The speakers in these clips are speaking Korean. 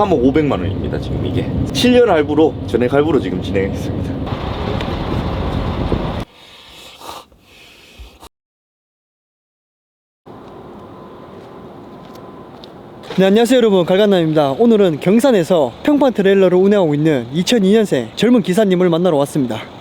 3억 500만 원입니다 지금 이게. 7년 할부로 전액 할부로 지금 진행했습니다. 네, 안녕하세요 여러분. 갈간남입니다. 오늘은 경산에서 평판 트레일러를 운행하고 있는 2002년생 젊은 기사님을 만나러 왔습니다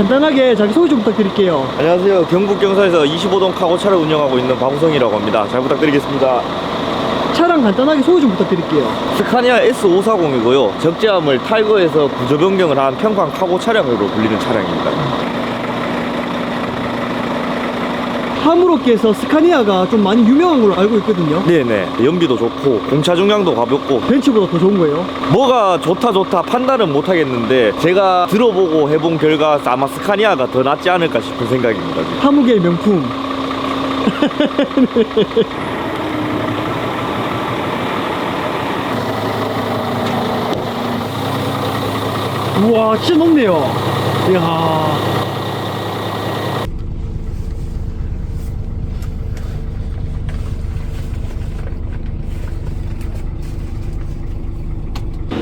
간단하게 자기소개 좀 부탁드릴게요. 안녕하세요. 경북 경사에서 25동 카고차를 운영하고 있는 박우성이라고 합니다. 잘 부탁드리겠습니다. 차량 간단하게 소개 좀 부탁드릴게요. 스카니아 S540이고요. 적재함을 타이거에서 구조 변경을 한 평판 카고 차량으로 불리는 차량입니다 하무로께서 스카니아가 좀 많이 유명한 걸로 알고 있거든요. 네네. 연비도 좋고 공차 중량도 가볍고. 벤츠보다 더 좋은 거예요? 뭐가 좋다 좋다 판단은 못 하겠는데 제가 들어보고 해본 결과 아마 스카니아가 더 낫지 않을까 싶은 생각입니다. 지금. 하무계의 명품. 우와 진짜 높네요. 이야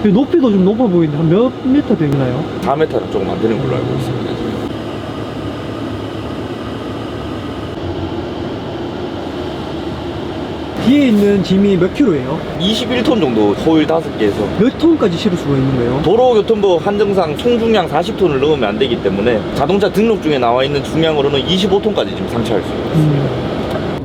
이 높이도 좀 높아 보이는데 한 몇 미터 되나요? 4m는 조금 안 되는 걸로 알고 있습니다. 지금. 뒤에 있는 짐이 몇 킬로예요? 21톤 정도 호일 5개에서 몇 톤까지 실을 수가 있는 거예요? 도로교통부 한정상 총 중량 40톤을 넣으면 안 되기 때문에 자동차 등록증에 나와 있는 중량으로는 25톤까지 지금 상차할 수 있어요. 음.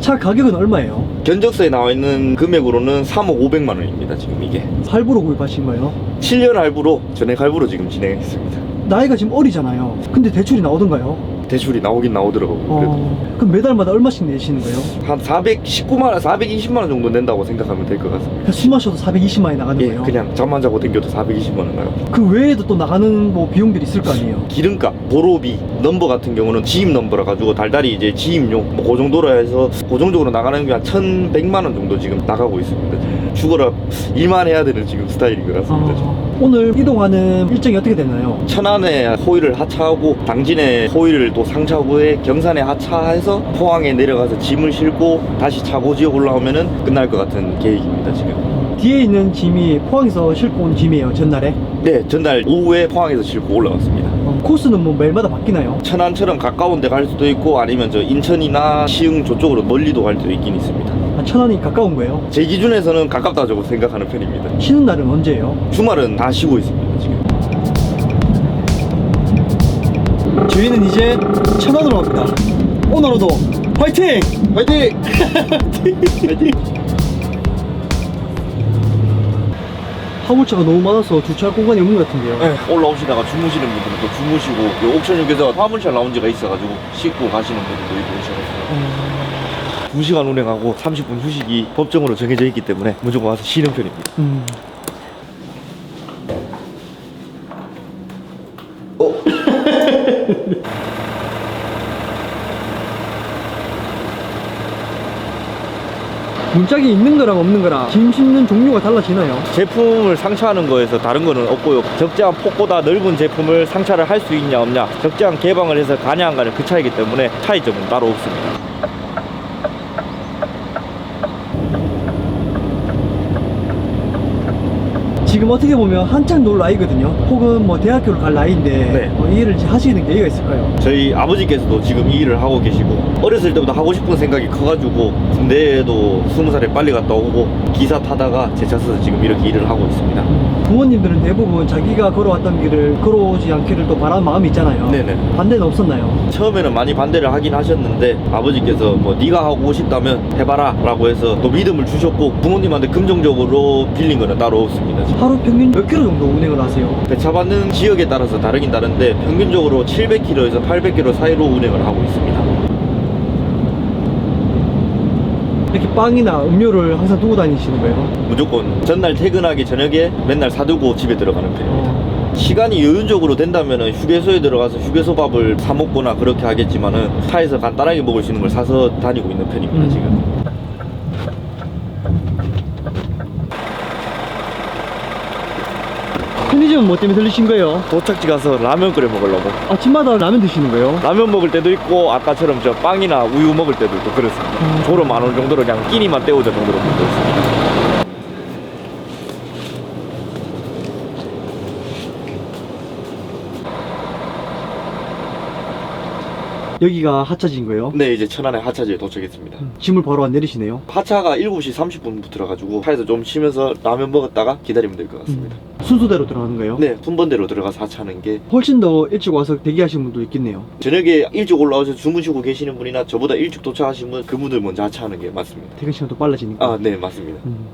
차 가격은 얼마예요? 견적서에 나와 있는 금액으로는 3억 500만 원입니다. 지금 이게 할부로 구입하신 거예요? 7년 할부로 전액 할부로 지금 진행했습니다. 나이가 지금 어리잖아요. 근데 대출이 나오던가요? 대출이 나오긴 나오더라고요. 그래도 어, 그럼 매달마다 얼마씩 내시는 거예요? 한 419만 원, 420만 원 정도 낸다고 생각하면 될 것 같습니다. 그냥 술 마셔도 420만이 나가는 예, 거예요? 그냥 잠만 자고 댕겨도 420만 원 나요. 그 외에도 또 나가는 뭐 비용들이 있을 거 아니에요? 기름값, 보로비, 넘버 같은 경우는 지임 넘버라 가지고 달달이 이제 지임용 뭐그 정도로 해서 고정적으로 나가는 게 한 1,100만 원 정도 지금 나가고 있습니다. 죽어라 일만 해야 되는 지금 스타일인 것 같습니다. 아, 오늘 이동하는 일정이 어떻게 되나요? 천안에 호일을 하차하고 당진에 호일을 또 상차 후에 경산에 하차해서 포항에 내려가서 짐을 싣고 다시 차고지에 올라오면은 끝날 것 같은 계획입니다 지금. 뒤에 있는 짐이 포항에서 싣고 온 짐이에요, 전날에. 네, 전날 오후에 포항에서 싣고 올라왔습니다. 어, 코스는 뭐 매일마다 바뀌나요? 천안처럼 가까운 데 갈 수도 있고 아니면 저 인천이나 시흥 저쪽으로 멀리도 갈 수도 있긴 있습니다. 아, 천안이 가까운 거예요? 제 기준에서는 가깝다고 생각하는 편입니다. 쉬는 날은 언제예요? 주말은 다 쉬고 있습니다 지금. 저희는 이제 천안으로 갑니다. 오늘로도 화이팅! 화이팅! 화이팅! 화물차가 너무 많아서 주차할 공간이 없는 것 같은데요. 네, 올라오시다가 주무시는 분들은 또 주무시고 요 옥천역에서 화물차 라운지가 있어가지고 씻고 가시는 분들도 있고 오셔서 2시간 운행하고 30분 휴식이 법정으로 정해져 있기 때문에 무조건 와서 쉬는 편입니다. 음. 어? 문짝이 있는 거랑 없는 거랑 짐 싣는 종류가 달라지나요? 제품을 상차하는 거에서 다른 거는 없고요. 적재한 폭보다 넓은 제품을 상차를 할 수 있냐 없냐 적재한 개방을 해서 가냐 안 가냐 그 차이기 때문에 차이점은 따로 없습니다. 지금 어떻게 보면 한창 놀 나이거든요. 혹은 뭐 대학교를 갈 나이인데 네. 뭐 이 일을 하시는 계기가 있을까요? 저희 아버지께서도 지금 이 일을 하고 계시고 어렸을 때부터 하고 싶은 생각이 커가지고 군대에도 스무 살에 빨리 갔다 오고 기사 타다가 제차 써서 지금 이렇게 일을 하고 있습니다. 부모님들은 대부분 자기가 걸어왔던 길을 걸어오지 않기를 또 바라는 마음이 있잖아요. 네네. 반대는 없었나요? 처음에는 많이 반대를 하긴 하셨는데 아버지께서 뭐 네가 하고 싶다면 해봐라 라고 해서 또 믿음을 주셨고 부모님한테 긍정적으로 빌린 거는 따로 없습니다. 지금. 하루 평균 몇 킬로 정도 운행을 하세요? 배차 받는 지역에 따라서 다르긴 다른데 평균적으로 700km에서 800km 사이로 운행을 하고 있습니다. 이렇게 빵이나 음료를 항상 두고 다니시는 거예요? 무조건 전날 퇴근하기 저녁에 맨날 사두고 집에 들어가는 편입니다. 어, 시간이 여유적으로 된다면 휴게소에 들어가서 휴게소 밥을 사 먹거나 그렇게 하겠지만은 차에서 간단하게 먹을 수 있는 걸 사서 다니고 있는 편입니다 음. 지금. 편의점은 뭐 때문에 들리신 거예요? 도착지 가서 라면 끓여 먹으려고 아침마다 라면 드시는 거예요? 라면 먹을 때도 있고 아까처럼 저 빵이나 우유 먹을 때도 있고 그렇습니다 졸음 안올 정도로 그냥 끼니만 때우자 정도로 먹고 있습니다 여기가 하차진 거예요? 네 이제 천안의 하차지에 도착했습니다 짐을 바로 안 내리시네요? 하차가 7시 30분 부터라 가지고 차에서 좀 쉬면서 라면 먹었다가 기다리면 될 것 같습니다 순서대로 들어가는 거예요? 네 순번대로 들어가서 하차하는 게 훨씬 더 일찍 와서 대기하시는 분도 있겠네요. 저녁에 일찍 올라와서 주무시고 계시는 분이나 저보다 일찍 도착하신 분 그분들 먼저 하차하는 게 맞습니다 퇴근 시간도 빨라지니까. 아 네 맞습니다 음.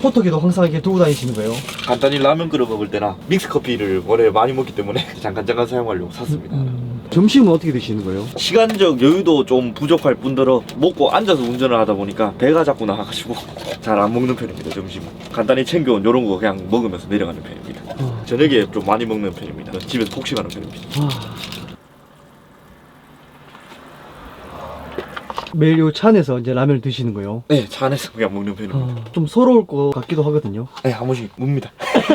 포터기도 항상 이렇게 들고 다니시는 거예요? 간단히 라면 끓여 먹을 때나 믹스 커피를 원래 많이 먹기 때문에 잠깐 잠깐 사용하려고 샀습니다 음. 점심은 어떻게 드시는 거예요? 시간적 여유도 좀 부족할 뿐더러 먹고 앉아서 운전을 하다 보니까 배가 자꾸 나가가지고 잘 안 먹는 편입니다 점심은 간단히 챙겨온 요런 거 그냥 먹으면서 내려가는 편입니다. 아, 저녁에 좀 많이 먹는 편입니다. 집에서 폭식하는 편입니다 매일 요 차 안에서 이제 라면을 드시는 거예요? 네 차 안에서 그냥 먹는 편입니다 아, 좀 서러울 것 같기도 하거든요. 네, 한 번씩 묵니다.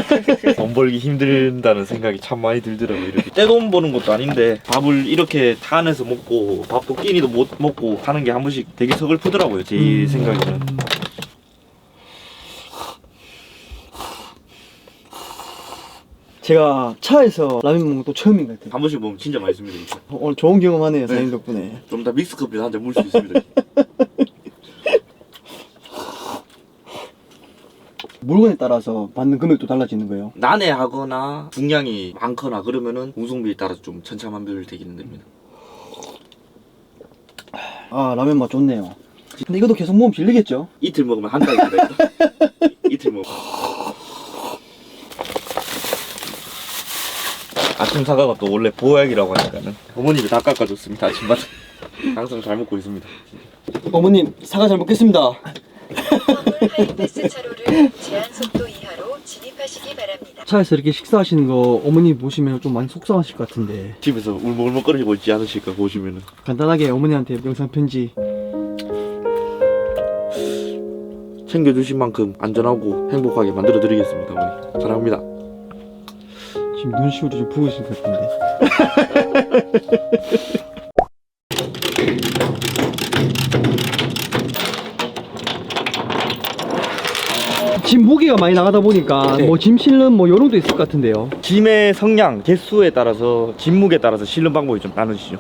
돈 벌기 힘든다는 생각이 참 많이 들더라고요. 이렇게 떼돈 버는 것도 아닌데 밥을 이렇게 차 안에서 먹고 밥도 끼니도 못 먹고 하는 게 한 번씩 되게 서글프더라고요. 제 음. 생각에는. 제가 차에서 라면 먹는 것도 처음인 것 같아요. 한 번씩 보면 진짜 맛있습니다. 이거. 어, 오늘 좋은 경험하네요, 사장님 덕분에. 좀더 믹스 커피 한잔물수 있습니다. 물건에 따라서 받는 금액도 달라지는 거예요. 난해하거나 분량이 많거나 그러면은 운송비에 따라서 좀 천차만별 되기는 됩니다. 아, 라면 맛 좋네요. 근데 이것도 계속 먹으면 질리겠죠? 이틀 먹으면 한 달입니다. 이거. 이틀 먹. 아침 사과가 또 원래 보약이라고 하니까는 어머님이 다 깎아줬습니다 아침마다 항상 잘 먹고 있습니다. 어머님, 사과 잘 먹겠습니다. 하이패스 차로를 제한 속도 이하로 진입하시기 바랍니다. 차에서 이렇게 식사하시는 거 어머니 보시면 좀 많이 속상하실 것 같은데 집에서 울먹울먹거리고 있지 않으실까 보시면은 간단하게 어머니한테 영상 편지 챙겨주신 만큼 안전하고 행복하게 만들어드리겠습니다 어머니 사랑합니다. 지금 눈시울이 좀 부으신 것 같은데 짐 무게가 많이 나가다 보니까 네. 뭐짐 실는 뭐 요령도 있을 것 같은데요 짐의 성량, 개수에 따라서 짐 무게에 따라서 실는 방법이 좀 나누시죠.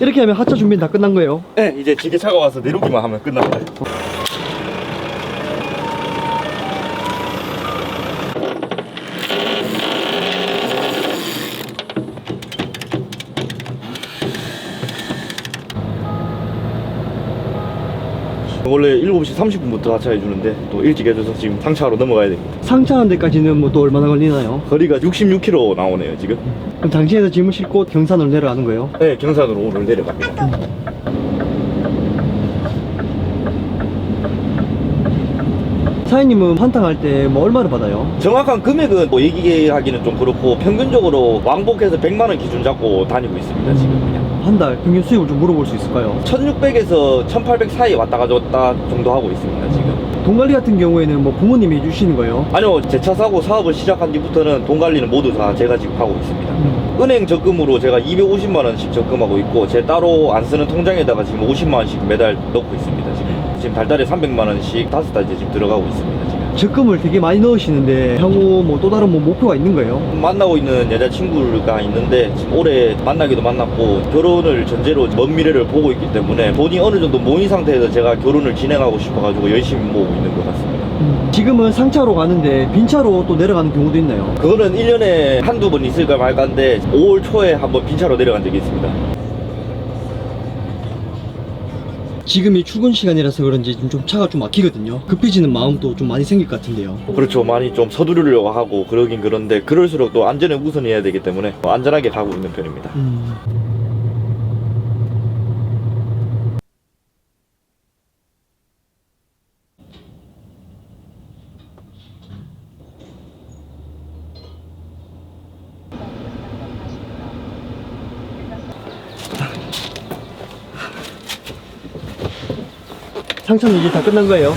이렇게 하면 하차 준비는 다 끝난 거예요 네 이제 지게차가 와서 내려오기만 하면 끝납니다. 원래 7시 30분부터 하차해 주는데 또 일찍 해줘서 지금 상차로 넘어가야 됩니다. 상차하는 데까지는 뭐 또 얼마나 걸리나요? 거리가 66km 나오네요 지금. 그럼 당신에서 짐을 싣고 경산으로 내려가는 거예요? 네 경산으로 오늘 내려갑니다. 사장님은 환탕할 때 뭐 얼마를 받아요? 정확한 금액은 뭐 얘기하기는 좀 그렇고 평균적으로 왕복해서 100만 원 기준 잡고 다니고 있습니다 지금 그냥. 한 달 평균 수입을 좀 물어볼 수 있을까요? 1600에서 1800 사이 왔다 갔다 정도 하고 있습니다 지금. 돈 관리 같은 경우에는 뭐 부모님이 해주시는 거예요? 아니요 제 차 사고 사업을 시작한 뒤부터는 돈 관리는 모두 다 제가 지금 하고 있습니다. 은행 적금으로 제가 250만 원씩 적금하고 있고 제 따로 안 쓰는 통장에다가 지금 50만 원씩 매달 넣고 있습니다 지금. 지금 달달에 300만 원씩 다섯 달째 지금 들어가고 있습니다 지금 적금을 되게 많이 넣으시는데 향후 뭐 또 다른 뭐 목표가 있는 거예요? 만나고 있는 여자친구가 있는데 지금 올해 만나기도 만났고 결혼을 전제로 먼 미래를 보고 있기 때문에 돈이 어느 정도 모인 상태에서 제가 결혼을 진행하고 싶어가지고 열심히 모으고 있는 것 같습니다 지금은 상차로 가는데 빈차로 또 내려가는 경우도 있나요? 그거는 1년에 한두 번 있을까 말까인데 5월 초에 한번 빈차로 내려간 적이 있습니다 지금이 출근 시간이라서 그런지 좀- 좀 차가 좀 막히거든요. 급해지는 마음도 좀 많이 생길 것 같은데요. 그렇죠. 많이 좀 서두르려고 하고 그러긴 그런데 그럴수록 또 안전에 우선해야 되기 때문에 안전하게 가고 있는 편입니다. 음. 상처는 이제 다 끝난 거예요.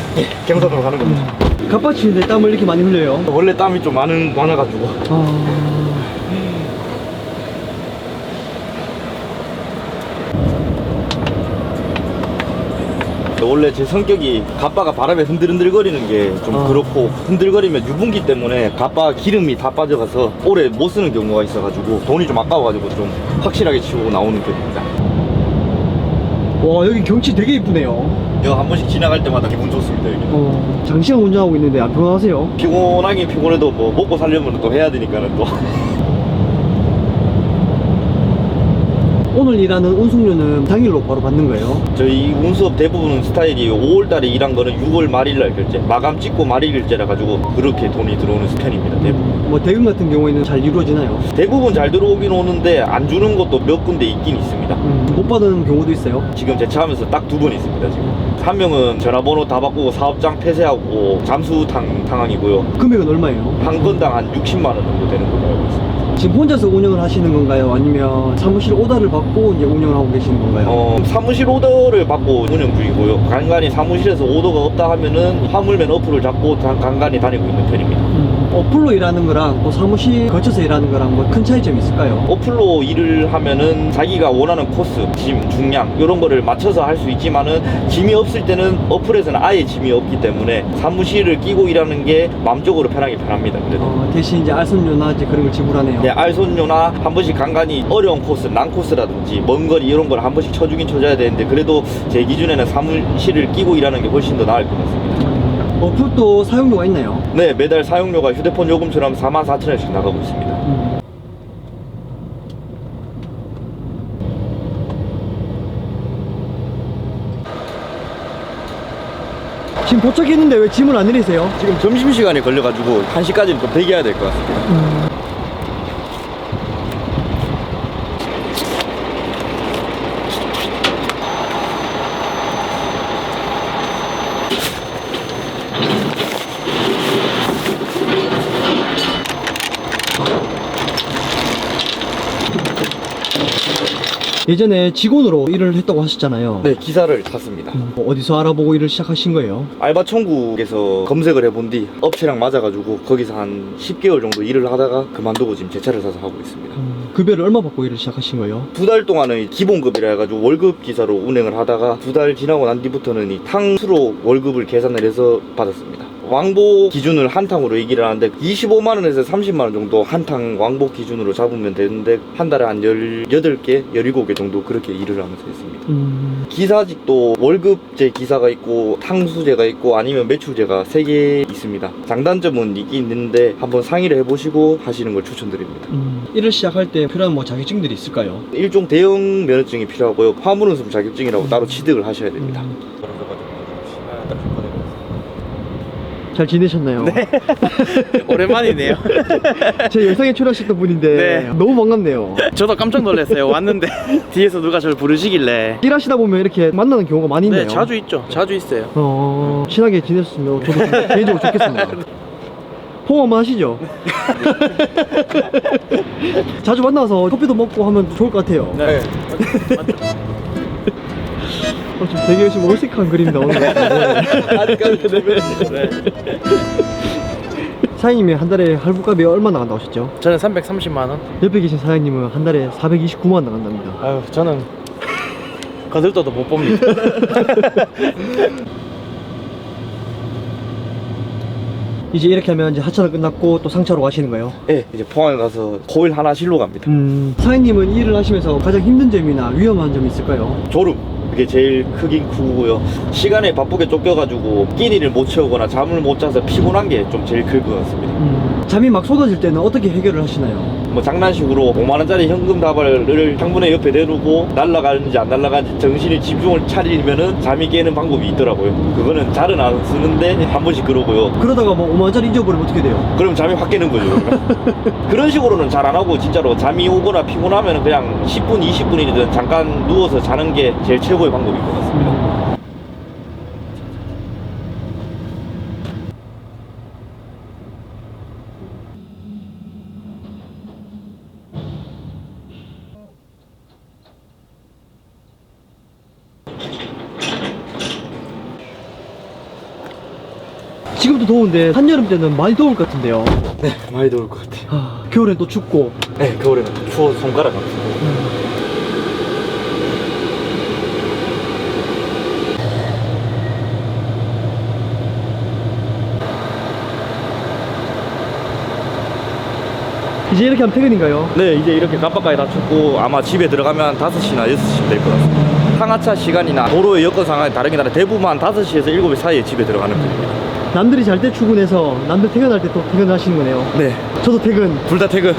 경사도로 가는 겁니다. 갑바치는데 땀을 이렇게 많이 흘려요. 원래 땀이 좀 많은 많아가지고 아... 원래 제 성격이 가빠가 바람에 흔들흔들거리는 게 좀 아. 그렇고 흔들거리면 유분기 때문에 가빠 기름이 다 빠져가서 오래 못 쓰는 경우가 있어가지고 돈이 좀 아까워가지고 좀 확실하게 치우고 나오는 편입니다. 와 여기 경치 되게 이쁘네요. 이거 한 번씩 지나갈 때마다 기분 좋습니다 여기. 어, 장시간 운전하고 있는데 안 피곤하세요? 피곤하긴 피곤해도 뭐 먹고 살려면 또 해야 되니까는 또 오늘 일하는 운송료는 당일로 바로 받는 거예요. 저희 운수업 대부분 스타일이 5월달에 일한 거는 6월 말일날 결제 마감 찍고 말일 결제라 가지고 그렇게 돈이 들어오는 스편입니다 대부분 뭐 대금 같은 경우에는 잘 이루어지나요? 대부분 잘 들어오긴 오는데 안 주는 것도 몇 군데 있긴 있습니다 음, 못 받은 경우도 있어요. 지금 제차 하면서 딱 두 번 있습니다 지금 한 명은 전화번호 다 바꾸고 사업장 폐쇄하고 잠수 당, 상황이고요 금액은 얼마예요? 한 건당 한 60만 원 정도 되는 걸로 알고 있습니다 지금 혼자서 운영을 하시는 건가요? 아니면 사무실 오다를 받고 이제 운영을 하고 계시는 건가요? 어, 사무실 오더를 받고 운영 중이고요 간간히 사무실에서 오더가 없다 하면은 화물맨 어플을 잡고 단- 간간히 다니고 있는 편입니다 음, 어플로 일하는 거랑 또 사무실 거쳐서 일하는 거랑 뭐 큰 차이점이 있을까요? 어플로 일을 하면은 자기가 원하는 코스, 짐, 중량 이런 거를 맞춰서 할 수 있지만은 짐이 없을 때는 어플에서는 아예 짐이 없기 때문에 사무실을 끼고 일하는 게 마음적으로 편하게 편합니다. 그래도. 어, 대신 이제 알선료나 이제 그런 걸 지불하네요. 네, 알손료나 한 번씩 간간히 어려운 코스, 난 코스라든지 먼 거리 이런 걸 한 번씩 쳐주긴 쳐줘야 되는데 그래도 제 기준에는 사무실을 끼고 일하는 게 훨씬 더 나을 것 같습니다. 음, 어플도 사용료가 있나요? 네, 매달 사용료가 휴대폰 요금처럼 44,000원씩 나가고 있습니다. 음. 지금 도착했는데 왜 짐을 안 내리세요? 지금 점심시간에 걸려가지고 1시까지는 좀 대기해야 될 것 같습니다. 예전에 직원으로 일을 했다고 하셨잖아요. 네, 기사를 탔습니다. 음, 뭐 어디서 알아보고 일을 시작하신 거예요? 알바 천국에서 검색을 해본 뒤 업체랑 맞아가지고 거기서 한 10개월 정도 일을 하다가 그만두고 지금 제 차를 사서 하고 있습니다. 음, 급여를 얼마 받고 일을 시작하신 거예요? 두 달 동안은 기본급이라 해가지고 월급 기사로 운행을 하다가 두 달 지나고 난 뒤부터는 이 탕수로 월급을 계산을 해서 받았습니다. 왕복 기준을 한탕으로 얘기를 하는데 25만 원에서 30만 원 정도 한탕 왕복 기준으로 잡으면 되는데 한 달에 한 18개, 17개 정도 그렇게 일을 하면서 했습니다. 음, 기사직도 월급제 기사가 있고 탕수제가 있고 아니면 매출제가 세개 있습니다. 장단점은 있긴 있는데 한번 상의를 해보시고 하시는 걸 추천드립니다. 음, 일을 시작할 때 필요한 뭐 자격증들이 있을까요? 일종 대형 면허증이 필요하고요. 화물운송 자격증이라고 따로 취득을 하셔야 됩니다. 음. 잘 지내셨나요? 네. 오랜만이네요. 제 영상에 출연하셨던 분인데 네. 너무 반갑네요. 저도 깜짝 놀랐어요. 왔는데 뒤에서 누가 저를 부르시길래. 일하시다 보면 이렇게 만나는 경우가 많이 있네요. 네, 자주 있죠. 자주 있어요. 어, 친하게 지냈으면 저도 개인적으로 좋겠습니다. 포옹 한번 하시죠. 자주 만나서 커피도 먹고 하면 좋을 것 같아요. 네. 어, 지금 되게 지금 어색한 그림이 나오는 것 같은데. 네. 사장님이 한 달에 할부값이 얼마 나간다고 하셨죠? 저는 330만 원. 옆에 계신 사장님은 한 달에 429만 원 나간답니다. 아유, 저는 거들떠도 못 봅니다. 이제 이렇게 하면 이제 하차는 끝났고 또 상차로 가시는 거예요? 네, 이제 포항에 가서 코일 하나 실로 갑니다. 음, 사장님은 일을 하시면서 가장 힘든 점이나 위험한 점이 있을까요? 졸음. 그게 제일 크긴 크고요. 시간에 바쁘게 쫓겨가지고 끼니를 못 채우거나 잠을 못 자서 피곤한 게 좀 제일 클 것 같습니다. 음, 잠이 막 쏟아질 때는 어떻게 해결을 하시나요? 뭐 장난식으로 5만 원짜리 현금 다발을 창문에 옆에 내두고 날아가는지 안 날아가는지 정신이 집중을 차리면은 잠이 깨는 방법이 있더라고요. 그거는 잘은 안 쓰는데 한 번씩 그러고요. 그러다가 뭐 5만원짜리 잊어버리면 어떻게 돼요? 그럼 잠이 확 깨는 거죠. 그런 식으로는 잘 안 하고 진짜로 잠이 오거나 피곤하면 그냥 10분, 20분이든 잠깐 누워서 자는 게 제일 최고의 방법인 것 같습니다. 더운데 한여름 때는 많이 더울 것 같은데요. 네 많이 더울 것 같아요 아, 겨울엔 또 춥고. 네 겨울에는 추워 손가락 아프고 이제 이렇게 하면 퇴근인가요? 네 이제 이렇게 깜빡까지 다 춥고 아마 집에 들어가면 5시나 6시쯤 될 것 같습니다 상하차 시간이나 도로의 여건 상황이 다르긴 한데 대부분 한 5시에서 7시 사이에 집에 들어가는 편입니다 남들이 잘 때 출근해서 남들 퇴근할 때 또 퇴근하시는 거네요. 네 저도 퇴근. 둘 다 퇴근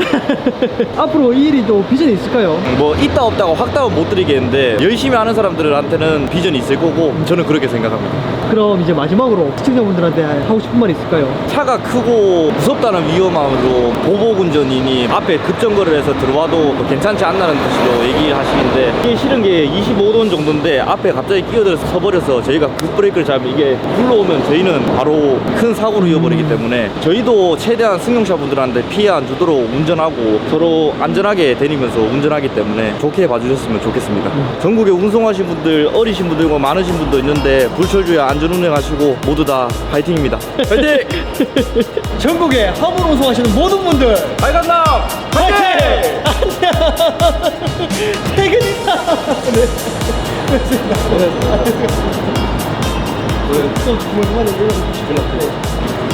앞으로 이 일이 또 비전이 있을까요? 뭐 있다 없다고 확답은 못 드리겠는데 열심히 하는 사람들한테는 비전이 있을 거고 저는 그렇게 생각합니다 그럼 이제 마지막으로 시청자분들한테 하고 싶은 말이 있을까요? 차가 크고 무섭다는 위험함으로 보복 운전이니 앞에 급정거를 해서 들어와도 뭐 괜찮지 않나는 뜻으로 얘기하시는데 이게 싫은 게 25돈 정도인데 앞에 갑자기 끼어들어서 서버려서 저희가 급브레이크를 잡으면 이게 굴러오면 저희는 바로 큰 사고를 이어버리기 음. 때문에 저희도 최대한 승용차 분들한테 피해 안 주도록 운전하고 서로 안전하게 다니면서 운전하기 때문에 좋게 봐주셨으면 좋겠습니다. 음. 전국에 운송하신 분들 어리신 분들과 뭐 많으신 분도 있는데 불철주야 안전 운행하시고 모두 다 파이팅입니다. 파이팅! 전국에 화물 운송하시는 모든 분들 빨간남 파이팅! 안녕! 퇴근이다! 네. 고맙습니다. 고맙습니다. 네, 수업 정말 하는데 다시 연락드려요.